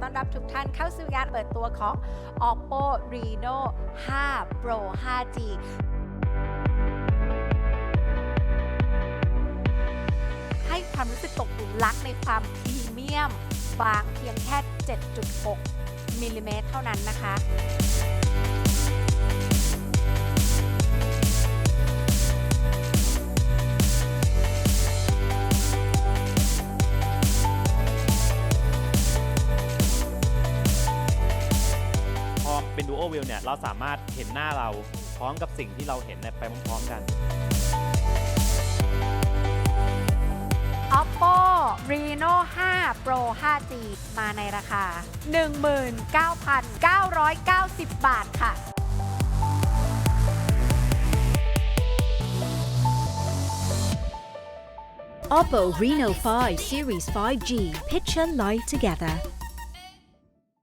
ต้อนรับทุกท่านเข้าสู่งานเปิดตัวของ Oppo Reno 5 Pro 5G ให้ความรู้สึกตกหลุมรักในความพรีเมียม บางเพียงแค่ 7.6 มิลลิเมตรเท่านั้นนะคะ เป็น Duo View เนี่ยเราสามารถเห็นหน้าเราพร้อมกับสิ่งที่เราเห็นเนี่ยไปพร้อมๆกัน Oppo Reno 5 Pro 5G มาในราคา 19,990 บาทค่ะ Oppo Reno 5 Series 5G. Picture life together.